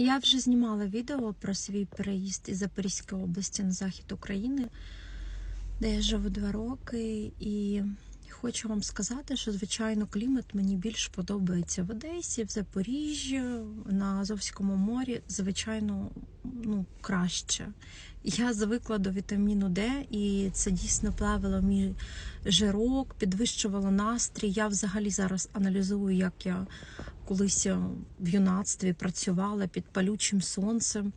Я вже знімала відео про свій переїзд із Запорізької області на захід України, де я живу два роки, і хочу вам сказати, що звичайно клімат мені більш подобається в Одесі, в Запоріжжі, на Азовському морі. Звичайно, ну краще. Я звикла до вітаміну Д, і це дійсно плавило мій жирок, підвищувало настрій. Я взагалі зараз аналізую, як я колись в юнацтві працювала під палючим сонцем.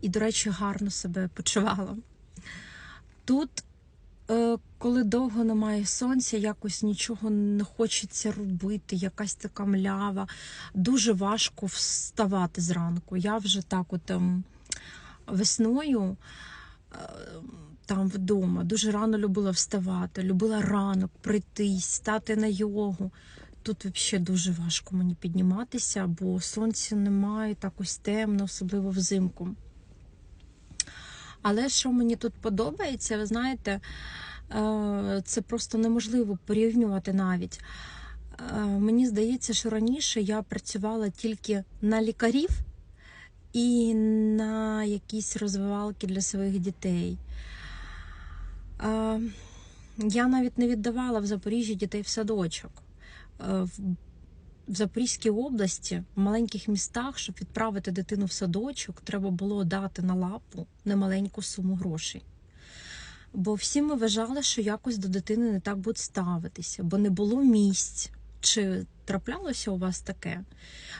І, до речі, гарно себе почувала. Тут, е, коли довго немає сонця, якось нічого не хочеться робити, якась така млява. Дуже важко вставати зранку. Я вже так от ем, весною е, там вдома дуже рано любила вставати, любила ранок прийти, стати на йогу. Тут взагалі дуже важко мені підніматися, бо сонця немає, так ось темно, особливо взимку. Але що мені тут подобається, ви знаєте, е, це просто неможливо порівнювати навіть. Е, Мені здається, що раніше я працювала тільки на лікарів і на якісь розвивалки для своїх дітей. Е, Я навіть не віддавала в Запоріжжі дітей в садочок. Е, В Запорізькій області, в маленьких містах, щоб відправити дитину в садочок, треба було дати на лапу немаленьку суму грошей. Бо всі ми вважали, що якось до дитини не так будуть ставитися, бо не було місць. Чи траплялося у вас таке?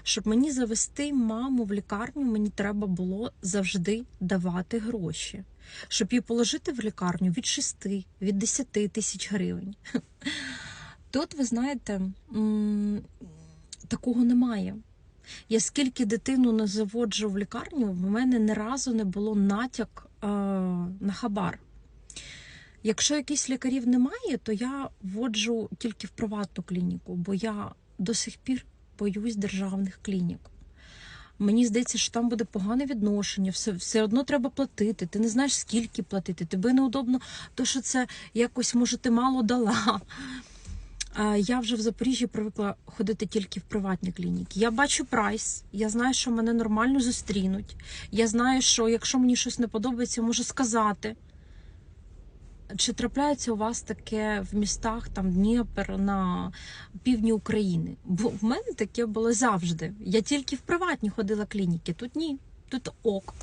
Щоб мені завести маму в лікарню, мені треба було завжди давати гроші. Щоб її положити в лікарню від 6, від 10 тисяч гривень. Тут, ви знаєте, такого немає. Я скільки дитину не заводжу в лікарню, в мене ні разу не було натяк е, на хабар. Якщо якихось лікарів немає, то я вводжу тільки в приватну клініку, бо я до сих пір боюсь державних клінік. Мені здається, що там буде погане відношення, все, все одно треба платити. Ти не знаєш, скільки платити. Тебе неудобно, то що це якось, може, ти мало дала. Я вже в Запоріжжі привикла ходити тільки в приватні клініки. Я бачу прайс, я знаю, що мене нормально зустрінуть. Я знаю, що якщо мені щось не подобається, можу сказати. Чи трапляється у вас таке в містах там Дніпр на півдні України? Бо в мене таке було завжди. Я тільки в приватні ходила клініки. Тут ні, тут ок.